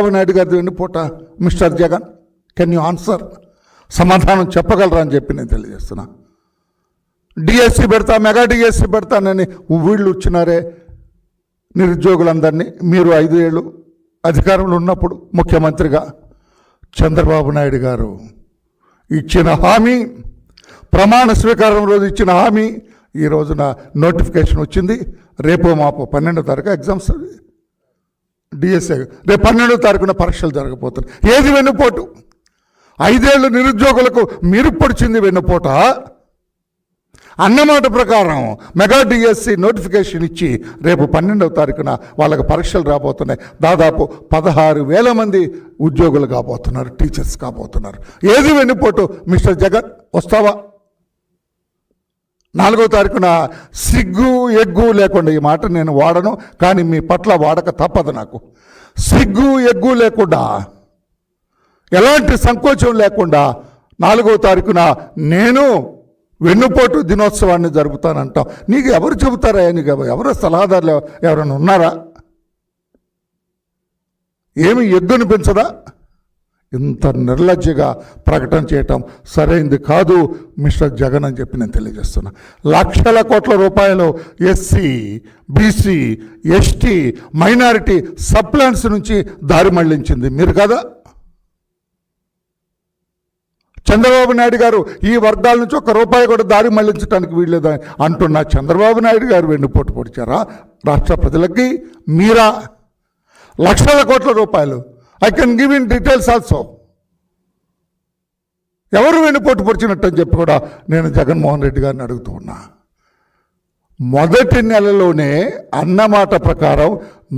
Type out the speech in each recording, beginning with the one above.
చంద్రబాబు నాయుడు గారిది వెన్నుపోట mister Jagan. Can you answer సమాధానం చెప్పగలరా అని చెప్పి నేను తెలియజేస్తున్నా. డిఎస్సి పెడతా మెగా డిఎస్సి పెడతానని వీళ్ళు వచ్చినారే నిరుద్యోగులందరినీ. మీరు ఐదు ఏళ్ళు అధికారంలో ఉన్నప్పుడు ముఖ్యమంత్రిగా చంద్రబాబు నాయుడు గారు ఇచ్చిన హామీ ప్రమాణ స్వీకారం రోజు ఇచ్చిన హామీ ఈ రోజున నోటిఫికేషన్ వచ్చింది. రేపు మాపు పన్నెండో తారీఖు ఎగ్జామ్స్. డిఎస్ఏ రేపు పన్నెండో తారీఖున పరీక్షలు జరగబోతున్నాయి. ఏది వెన్నుపోటు? ఐదేళ్ళు నిరుద్యోగులకు మీరు పొడిచింది వెన్నుపోట అన్నమాట ప్రకారం మెగా డిఎస్సి నోటిఫికేషన్ ఇచ్చి రేపు పన్నెండవ తారీఖున వాళ్ళకి పరీక్షలు రాబోతున్నాయి. దాదాపు పదహారు వేల మంది ఉద్యోగులు కాబోతున్నారు టీచర్స్ కాబోతున్నారు. ఏది వెన్నుపోటు? మిస్టర్ జగన్ వస్తావా? నాలుగో తారీఖున సిగ్గు ఎగ్గు లేకుండా ఈ మాట నేను వాడను కానీ మీ పట్ల వాడక తప్పదు నాకు. సిగ్గు ఎగ్గు లేకుండా ఎలాంటి సంకోచం లేకుండా నాలుగో తారీఖున నేను వెన్నుపోటు దినోత్సవాన్ని జరుపుతానంటాం. నీకు ఎవరు చెబుతారా? నీకు ఎవరు సలహాదారులు ఎవరైనా ఉన్నారా? ఏమి ఎద్దునిపించదా ఇంత నిర్లజ్జగా ప్రకటన చేయటం సరైంది కాదు మిస్టర్ జగన్ అని చెప్పి నేను తెలియజేస్తున్నా. లక్షల కోట్ల రూపాయలు SC BC ST minority sub plans నుంచి దారి మళ్ళించింది. మీరు కదా? చంద్రబాబు నాయుడు గారు ఈ వర్గాల నుంచి ఒక రూపాయి కూడా దారి మళ్ళించడానికి వీల్లేదని అంటున్న. చంద్రబాబు నాయుడు గారు వెన్నుపోటు పొడిచారా? రాష్ట్ర ప్రజలకి మీరా? లక్షల కోట్ల రూపాయలు I can give in details also ఎవరు వెన్నుపోటు పొడిచినట్టు అని చెప్పి కూడా నేను జగన్మోహన్ రెడ్డి గారిని అడుగుతూ ఉన్నా. మొదటి నెలలోనే అన్నమాట ప్రకారం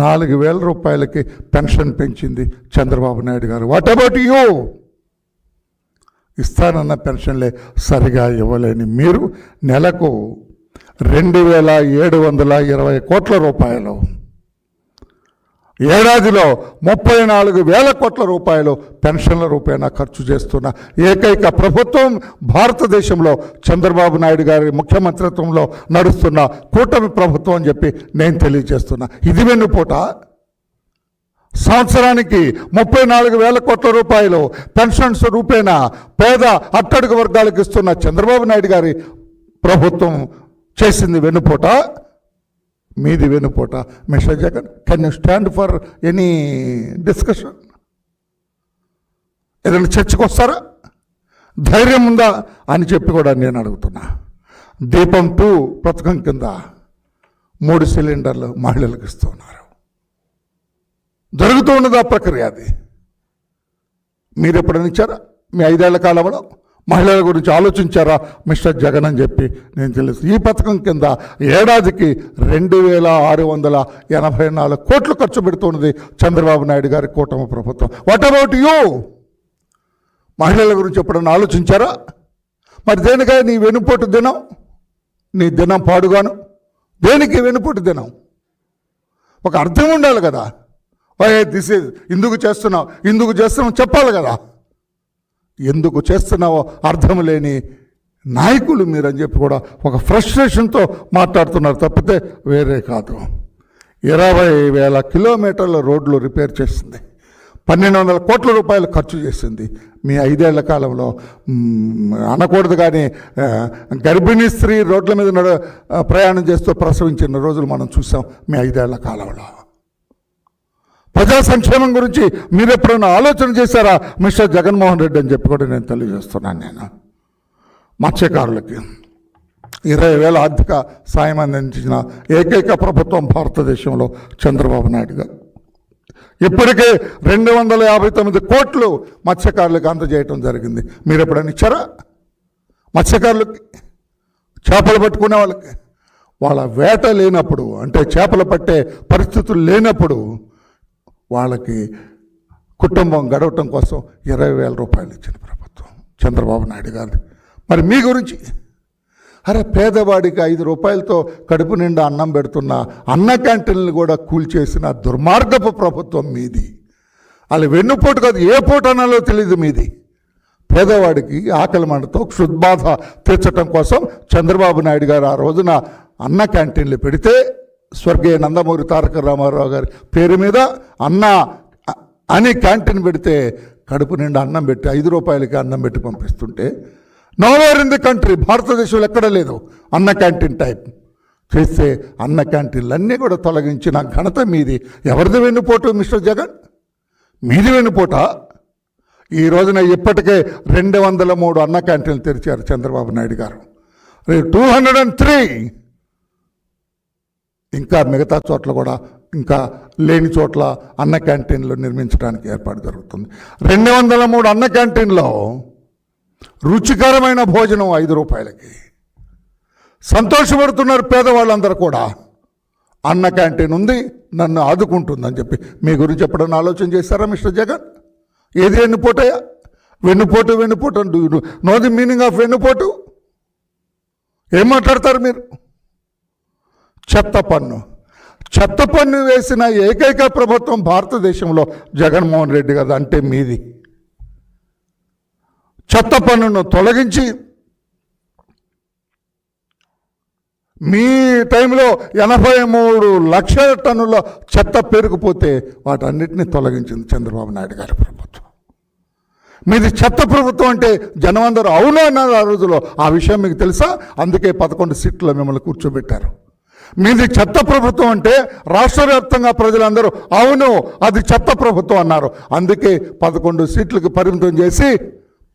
నాలుగు వేల రూపాయలకి పెన్షన్ పెంచింది చంద్రబాబు నాయుడు గారు. వాట్ అబౌట్ యూ ఇస్తానన్న పెన్షన్లే సరిగా ఇవ్వలేని మీరు నెలకు రెండు వేల ఏడు వందల ఇరవై కోట్ల రూపాయలు. ఏడాదిలో ముప్పై నాలుగు వేల కోట్ల రూపాయలు పెన్షన్ల రూపేణా ఖర్చు చేస్తున్న ఏకైక ప్రభుత్వం భారతదేశంలో చంద్రబాబు నాయుడు గారి ముఖ్యమంత్రిత్వంలో నడుస్తున్న కూటమి ప్రభుత్వం అని చెప్పి నేను తెలియజేస్తున్నా. ఇది వెన్నుపూట. సంవత్సరానికి ముప్పై నాలుగు వేల కోట్ల రూపాయలు పెన్షన్స్ రూపేణా పేద అట్టడుగు వర్గాలకు ఇస్తున్న చంద్రబాబు నాయుడు గారి ప్రభుత్వం చేసింది వెన్నుపూట. మీది వెన్నుపోట mister Jagan. Can you stand for any discussion ఏదైనా చర్చకు వస్తారా? ధైర్యం ఉందా అని చెప్పి కూడా నేను అడుగుతున్నా. దీపం టూ పథకం కింద మూడు సిలిండర్లు మహిళలకు ఇస్తున్నారు జరుగుతూ ఉన్నదా ప్రక్రియ అది. మీరు ఎప్పుడైనా ఇచ్చారా? మీ ఐదేళ్ళ కాలంలో? మహిళల గురించి ఆలోచించారా? మిస్టర్ జగన్ అని చెప్పి నేను తెలుసు ఈ పథకం కింద ఏడాదికి రెండు వేల ఆరు వందల ఎనభై నాలుగు కోట్లు ఖర్చు పెడుతున్నది చంద్రబాబు నాయుడు గారి కూటమి ప్రభుత్వం. వాట్ అబౌట్ యూ మహిళల గురించి ఎప్పుడన్నా ఆలోచించారా? మరి దేనిగా నీ వెనుపోటు దినం? నీ దినం పాడుగాను. దేనికి వెనుపోటు దినం? ఒక అర్థం ఉండాలి కదా. ఓ దిస్ ఇస్ ఇందుకు చేస్తున్నావు ఇందుకు చేస్తున్నావు చెప్పాలి కదా. ఎందుకు చేస్తున్నావో అర్థం లేని నాయకులు మీరని చెప్పి కూడా ఒక ఫ్రస్ట్రేషన్తో మాట్లాడుతున్నారు తప్పితే వేరే కాదు. ఇరవై వేల కిలోమీటర్ల రోడ్లు రిపేర్ చేసింది. పన్నెండు వందల కోట్ల రూపాయలు ఖర్చు చేసింది. మీ ఐదేళ్ళ కాలంలో అనకూడదు కానీ గర్భిణీ స్త్రీ రోడ్ల మీద నడ ప్రయాణం చేస్తూ ప్రసవించిన రోజులు మనం చూసాం మీ ఐదేళ్ళ కాలంలో. ప్రజా సంక్షేమం గురించి మీరు ఎప్పుడైనా ఆలోచన చేశారా? మిస్టర్ జగన్మోహన్ రెడ్డి అని చెప్పి కూడా నేను తెలియజేస్తున్నాను నేను. మత్స్యకారులకి ఇరవై వేల ఆర్థిక సాయం అందించిన ఏకైక ప్రభుత్వం భారతదేశంలో చంద్రబాబు నాయుడు గారు. ఇప్పటికే రెండు వందల యాభై తొమ్మిది కోట్లు మత్స్యకారులకు అందజేయటం జరిగింది. మీరు ఎప్పుడైనా ఇచ్చారా? మత్స్యకారులకి చేపలు పట్టుకునే వాళ్ళకి. వాళ్ళ వేట లేనప్పుడు అంటే చేపలు పట్టే పరిస్థితులు లేనప్పుడు వాళ్ళకి కుటుంబం గడవటం కోసం ఇరవై వేల రూపాయలు ఇచ్చిన ప్రభుత్వం. చంద్రబాబు నాయుడు గారిది. మరి మీ గురించి? అరే పేదవాడికి ఐదు రూపాయలతో కడుపు నిండా అన్నం పెడుతున్న అన్న క్యాంటీన్లు కూడా కూల్చేసిన దుర్మార్గపు ప్రభుత్వం మీది. వాళ్ళు వెన్నుపోటు కాదు ఏ పూట అనాలో తెలియదు మీది. పేదవాడికి ఆకలి మంటతో క్షుద్బాధ తీర్చడం కోసం చంద్రబాబు నాయుడు గారు ఆ రోజున అన్న క్యాంటీన్లు పెడితే స్వర్గీయ నందమూరి తారక రామారావు గారి పేరు మీద అన్న అని క్యాంటీన్ పెడితే కడుపు నిండా అన్నం పెట్టి ఐదు రూపాయలకి అన్నం పెట్టి పంపిస్తుంటే నోవేర్ ఇన్ ది కంట్రీ భారతదేశంలో ఎక్కడ లేదు అన్న క్యాంటీన్ టైప్. చేస్తే అన్న క్యాంటీన్లు అన్నీ కూడా తొలగించిన ఘనత మీది. ఎవరిది వెన్నుపోటు మిస్టర్ జగన్? మీది వెన్నుపోట? ఈ రోజున ఇప్పటికే రెండు వందల మూడు అన్న క్యాంటీన్లు తెరిచారు చంద్రబాబు నాయుడు గారు. టూ హండ్రెడ్ అండ్ త్రీ ఇంకా మిగతా చోట్ల కూడా ఇంకా లేని చోట్ల అన్న క్యాంటీన్లు నిర్మించడానికి ఏర్పాటు జరుగుతుంది. రెండు వందల మూడు అన్న క్యాంటీన్లో రుచికరమైన భోజనం ఐదు రూపాయలకి. సంతోషపడుతున్నారు పేదవాళ్ళందరూ కూడా. అన్న క్యాంటీన్ ఉంది నన్ను ఆదుకుంటుందని చెప్పి. మీ గురించి ఎప్పుడన్నా ఆలోచన చేశారా మిస్టర్ జగన్? ఏది వెన్నుపోటయా వెన్నుపోటు వెన్నుపోటు అంటూ నో ది మీనింగ్ ఆఫ్ వెన్నుపోటు? ఏం మాట్లాడతారు మీరు? చెత్త పన్ను. చెత్త పన్ను వేసిన ఏకైక ప్రభుత్వం భారతదేశంలో జగన్మోహన్ రెడ్డి కదా అంటే మీది. చెత్త పన్నును తొలగించి మీ టైంలో ఎనభై మూడు లక్షల టన్నుల చెత్త పేరుకుపోతే వాటన్నిటిని తొలగించింది చంద్రబాబు నాయుడు గారి ప్రభుత్వం. మీది చెత్త ప్రభుత్వం అంటే జనం అందరూ అవును అన్నారు ఆ రోజులో ఆ విషయం మీకు తెలుసా? అందుకే పదకొండు సీట్లు మిమ్మల్ని కూర్చోబెట్టారు. మీది చెత్త ప్రభుత్వం అంటే రాష్ట్ర వ్యాప్తంగా ప్రజలందరూ అవును అది చెత్త ప్రభుత్వం అన్నారు. అందుకే పదకొండు సీట్లకు పరిమితం చేసి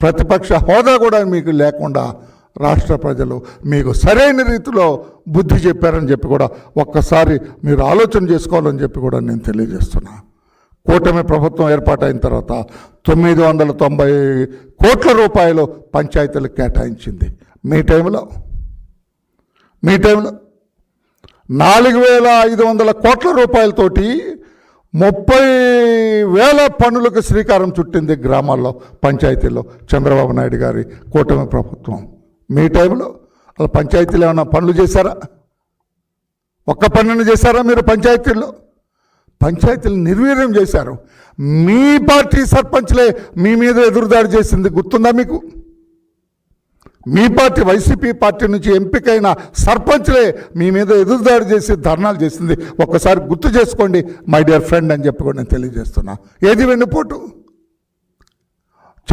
ప్రతిపక్ష హోదా కూడా మీకు లేకుండా రాష్ట్ర ప్రజలు మీకు సరైన రీతిలో బుద్ధి చెప్పారని చెప్పి కూడా ఒక్కసారి మీరు ఆలోచన చేసుకోవాలని చెప్పి కూడా నేను తెలియజేస్తున్నా. కూటమి ప్రభుత్వం ఏర్పాటైన తర్వాత తొమ్మిది వందల తొంభై కోట్ల రూపాయలు పంచాయతీలకు కేటాయించింది. మీ టైంలో మీ టైంలో నాలుగు వేల ఐదు వందల కోట్ల రూపాయలతోటి ముప్పై వేల పనులకు శ్రీకారం చుట్టింది గ్రామాల్లో పంచాయతీల్లో. చంద్రబాబు నాయుడు గారి కూటమి ప్రభుత్వం. మీ టైంలో అలా పంచాయతీలు ఏమైనా పనులు చేశారా? ఒక్క పనులు చేశారా మీరు పంచాయతీల్లో? పంచాయతీలు నిర్వీర్యం చేశారు. మీ పార్టీ సర్పంచ్లే మీ మీద ఎదురుదాడి చేసింది. గుర్తుందా మీకు? మీ పార్టీ వైసీపీ పార్టీ నుంచి ఎంపికైన సర్పంచ్లే మీ మీద ఎదురుదాడి చేసి ధర్నాలు చేసింది. ఒక్కసారి గుర్తు చేసుకోండి మై డియర్ ఫ్రెండ్ అని చెప్పి కూడా నేను తెలియజేస్తున్నా. ఏది వెన్నుపోటు?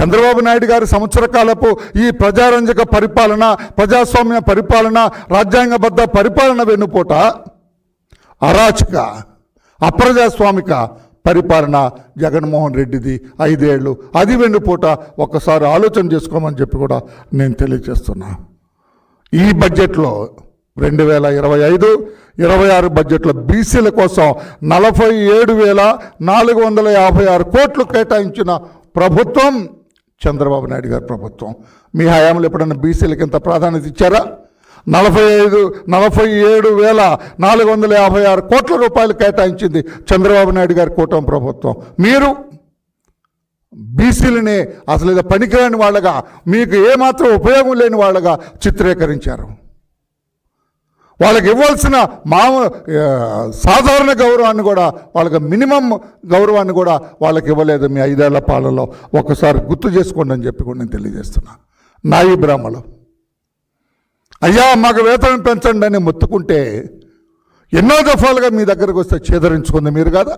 చంద్రబాబు నాయుడు గారి సంవత్సర కాలపు ఈ ప్రజారంజక పరిపాలన ప్రజాస్వామ్య పరిపాలన రాజ్యాంగబద్ధ పరిపాలన వెన్నుపోట? అరాచక అప్రజాస్వామిక పరిపాలన జగన్మోహన్ రెడ్డిది ఐదేళ్ళు. అది వెన్నుపోట ఒక్కసారి ఆలోచన చేసుకోమని చెప్పి కూడా నేను తెలియజేస్తున్నా. ఈ బడ్జెట్లో రెండు వేల ఇరవై ఐదు ఇరవై ఆరు బడ్జెట్లో బీసీల కోసం నలభై ఏడు వేల నాలుగు వందల యాభై ఆరు కోట్లు కేటాయించిన ప్రభుత్వం చంద్రబాబు నాయుడు గారి ప్రభుత్వం. మీ హయాంలో ఎప్పుడైనా బీసీలకు ఇంత ప్రాధాన్యత ఇచ్చారా? నలభై ఐదు నలభై ఏడు వేల నాలుగు వందల యాభై ఆరు కోట్ల రూపాయలు కేటాయించింది చంద్రబాబు నాయుడు గారి కూటమి ప్రభుత్వం. మీరు బీసీలని అసలు ఇది పనికిరాని వాళ్ళగా మీకు ఏమాత్రం ఉపయోగం లేని వాళ్ళగా చిత్రీకరించారు. వాళ్ళకి ఇవ్వాల్సిన మామూలు సాధారణ గౌరవాన్ని కూడా వాళ్ళకి మినిమం గౌరవాన్ని కూడా వాళ్ళకి ఇవ్వలేదు మీ ఐదేళ్ళ పాలనలో. ఒక్కసారి గుర్తు చేసుకోండి అని చెప్పి కూడా నేను తెలియజేస్తున్నా. నాయి బ్రాహ్మలు అయ్యా మాకు వేతనం పెంచండి అని మొత్తుకుంటే ఎన్నో దఫాలుగా మీ దగ్గరకు వస్తే చేదరించుకుంది మీరు కదా?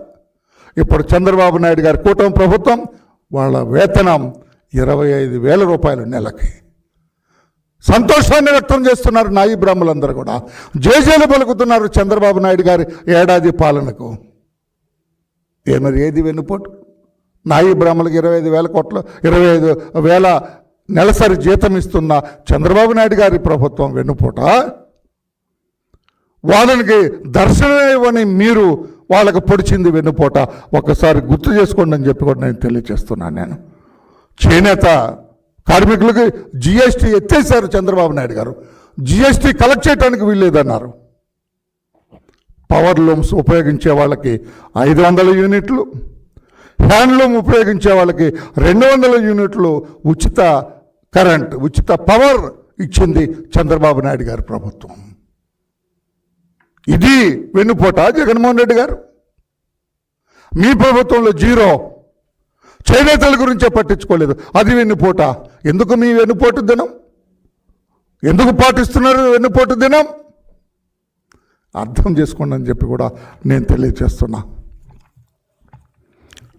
ఇప్పుడు చంద్రబాబు నాయుడు గారి కూటమి ప్రభుత్వం వాళ్ళ వేతనం ఇరవై ఐదు వేల రూపాయలు నెలకి. సంతోషాన్ని వ్యక్తం చేస్తున్నారు నాయి బ్రాహ్మలందరూ కూడా. జేజేలు పలుకుతున్నారు చంద్రబాబు నాయుడు గారి ఏడాది పాలనకు. ఏ మరి ఏది వెన్నుపోటు? నాయి బ్రాహ్మలకు ఇరవై ఐదు వేల కోట్లు ఇరవై ఐదు వేల నెలసరి జీతం ఇస్తున్న చంద్రబాబు నాయుడు గారి ప్రభుత్వం వెన్నుపూట. వాళ్ళకి దర్శనం ఇవ్వని మీరు వాళ్ళకు పొడిచింది వెన్నుపోట. ఒక్కసారి గుర్తు చేసుకోండి అని చెప్పి కూడా నేను తెలియజేస్తున్నాను నేను. చేనేత కార్మికులకి జిఎస్టీ ఎత్తేసారు చంద్రబాబు నాయుడు గారు. జిఎస్టీ కలెక్ట్ చేయడానికి వీల్లేదన్నారు. పవర్ లూమ్స్ ఉపయోగించే వాళ్ళకి ఐదు వందల యూనిట్లు హ్యాండ్లూమ్ ఉపయోగించే వాళ్ళకి రెండు వందల యూనిట్లు ఉచిత కరెంట్ ఉచిత పవర్ ఇచ్చింది చంద్రబాబు నాయుడు గారి ప్రభుత్వం. ఇది వెన్నుపోట జగన్మోహన్ రెడ్డి గారు. మీ ప్రభుత్వంలో జీరో. చేనేతల గురించే పట్టించుకోలేదు. అది వెన్నుపోట. ఎందుకు మీ వెన్నుపోటు దినం? ఎందుకు పాటిస్తున్నారు వెన్నుపోటు దినం? అర్థం చేసుకోండి అని చెప్పి కూడా నేను తెలియజేస్తున్నా.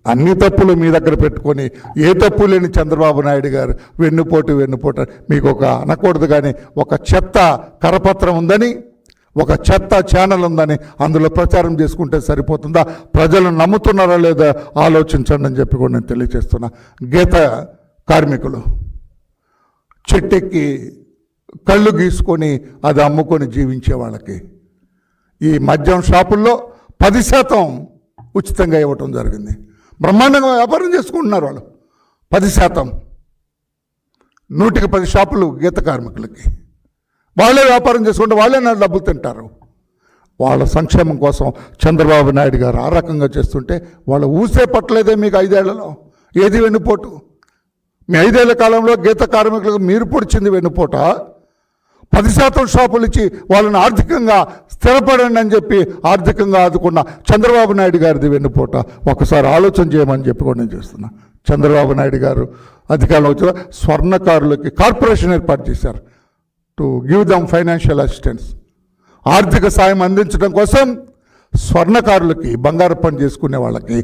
అన్ని తప్పులు మీ దగ్గర పెట్టుకొని ఏ తప్పు లేని చంద్రబాబు నాయుడు గారు వెన్నుపోటు వెన్నుపోటు మీకు ఒక అనకూడదు కానీ ఒక చెత్త కరపత్రం ఉందని ఒక చెత్త ఛానల్ ఉందని అందులో ప్రచారం చేసుకుంటే సరిపోతుందా? ప్రజలు నమ్ముతున్నారా లేదా? ఆలోచించండి అని చెప్పి కూడా నేను తెలియజేస్తున్నా. గీత కార్మికులు చెట్టెక్కి కళ్ళు గీసుకొని అది అమ్ముకొని జీవించే వాళ్ళకి. ఈ మద్యం షాపుల్లో పది శాతం ఉచితంగా ఇవ్వటం జరిగింది. బ్రహ్మాండంగా వ్యాపారం చేసుకుంటున్నారు వాళ్ళు. పది శాతం. నూటికి పది షాపులు గీత కార్మికులకి. వాళ్ళే వ్యాపారం చేసుకుంటే వాళ్ళే నా డబ్బులు తింటారు. వాళ్ళ సంక్షేమం కోసం చంద్రబాబు నాయుడు గారు ఆ రకంగా చేస్తుంటే వాళ్ళ ఊసే పట్టలేదే మీకు ఐదేళ్ళలో. ఏది వెన్నుపోటు? మీ ఐదేళ్ళ కాలంలో గీత కార్మికులకు మీరు పొడిచింది వెన్నుపోట? పది శాతం షాపులు ఇచ్చి వాళ్ళని ఆర్థికంగా స్థిరపడండి అని చెప్పి ఆర్థికంగా ఆదుకున్న చంద్రబాబు నాయుడు గారిది వెన్నుపోట. ఒకసారి ఆలోచన చేయమని చెప్పి కూడా నేను చేస్తున్నా. చంద్రబాబు నాయుడు గారు అధికారంలో వచ్చిన స్వర్ణకారులకి కార్పొరేషన్ ఏర్పాటు చేశారు. To give them financial assistance. ఆర్థిక సాయం అందించడం కోసం స్వర్ణకారులకి బంగారు పని చేసుకునే వాళ్ళకి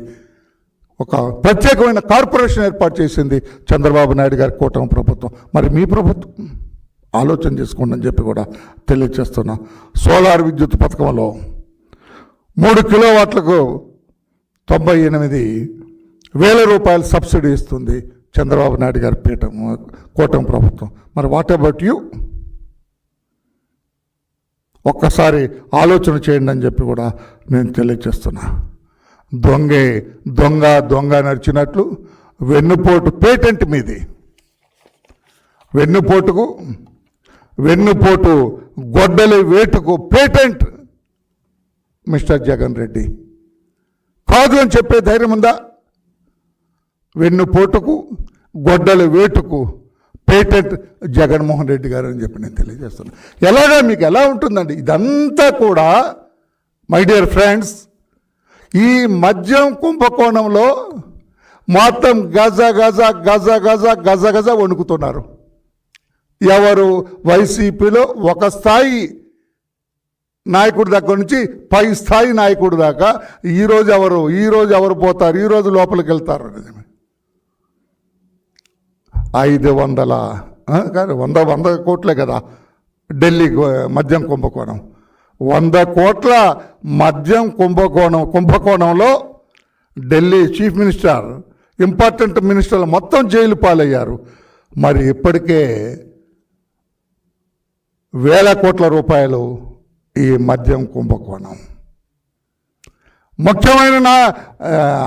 ఒక ప్రత్యేకమైన కార్పొరేషన్ ఏర్పాటు చేసింది చంద్రబాబు నాయుడు గారి కూటమి ప్రభుత్వం. మరి మీ ప్రభుత్వం? ఆలోచన చేసుకోండి అని చెప్పి కూడా తెలియజేస్తున్నా సోలార్ విద్యుత్ పథకంలో మూడు కిలోవాట్లకు తొంభై ఎనిమిది వేల రూపాయలు సబ్సిడీ ఇస్తుంది చంద్రబాబు నాయుడు గారి పీఠం కూటమి ప్రభుత్వం. మరి వాట్ అబౌట్ యూ ఒక్కసారి ఆలోచన చేయండి అని చెప్పి కూడా నేను తెలియజేస్తున్నా దొంగే దొంగ దొంగ నడిచినట్లు వెన్నుపోటు పేటెంట్ మీది. వెన్నుపోటుకు వెన్నుపోటు గొడ్డలి వేటుకు పేటెంట్ మిస్టర్ జగన్ రెడ్డి. కాదు అని చెప్పే ధైర్యం ఉందా? వెన్నుపోటుకు గొడ్డలి వేటుకు పేటెంట్ జగన్మోహన్ రెడ్డి గారు అని చెప్పి నేను తెలియజేస్తున్నాను ఎలాగా మీకు ఎలా ఉంటుందండి? ఇదంతా కూడా మై డియర్ ఫ్రెండ్స్ ఈ మద్యం కుంభకోణంలో మొత్తం గజ గజ గజ గజ గజ గజ వణుకుతున్నారు. ఎవరు వైసీపీలో ఒక స్థాయి నాయకుడి దగ్గర నుంచి పై స్థాయి నాయకుడి దాకా ఈరోజు ఎవరు ఈరోజు ఎవరు పోతారు ఈరోజు లోపలికి వెళ్తారు నిజమే ఐదు వందల కానీ వంద వంద కోట్లే కదా ఢిల్లీ మద్యం కుంభకోణం. వంద కోట్ల మద్యం కుంభకోణం కుంభకోణంలో ఢిల్లీ చీఫ్ మినిస్టర్ ఇంపార్టెంట్ మినిస్టర్లు మొత్తం జైలు పాలయ్యారు. మరి ఇప్పటికే వేల కోట్ల రూపాయలు ఈ మద్యం కుంభకోణం. ముఖ్యమైన నా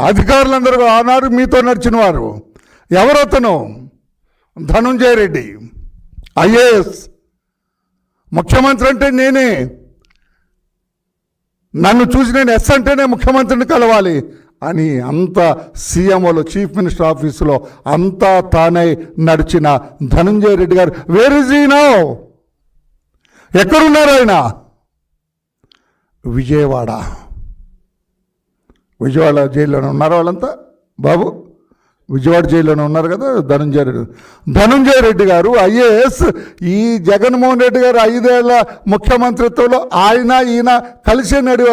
అధికారులందరూ ఆనాడు మీతో నడిచిన వారు ఎవరతను? ధనుంజయ రెడ్డి ఐఏఎస్. ముఖ్యమంత్రి అంటే నేనే. నన్ను చూసి నేను ఎస్ అంటేనే ముఖ్యమంత్రిని కలవాలి అని అంత సీఎంఓలో చీఫ్ మినిస్టర్ ఆఫీసులో అంతా తానై నడిచిన ధనంజయ రెడ్డి గారు. వేర్ ఇస్ ఈ నౌ ఎక్కడున్నారు ఆయన? విజయవాడ. విజయవాడ జైల్లోనే ఉన్నారు వాళ్ళంతా? బాబు విజయవాడ జైల్లోనే ఉన్నారు కదా ధనంజయ రెడ్డి. ధనంజయ రెడ్డి గారు ఐఏఎస్ ఈ జగన్మోహన్ రెడ్డి గారు ఐదేళ్ళ ముఖ్యమంత్రిత్వంలో ఆయన ఈయన కలిసి నడివారు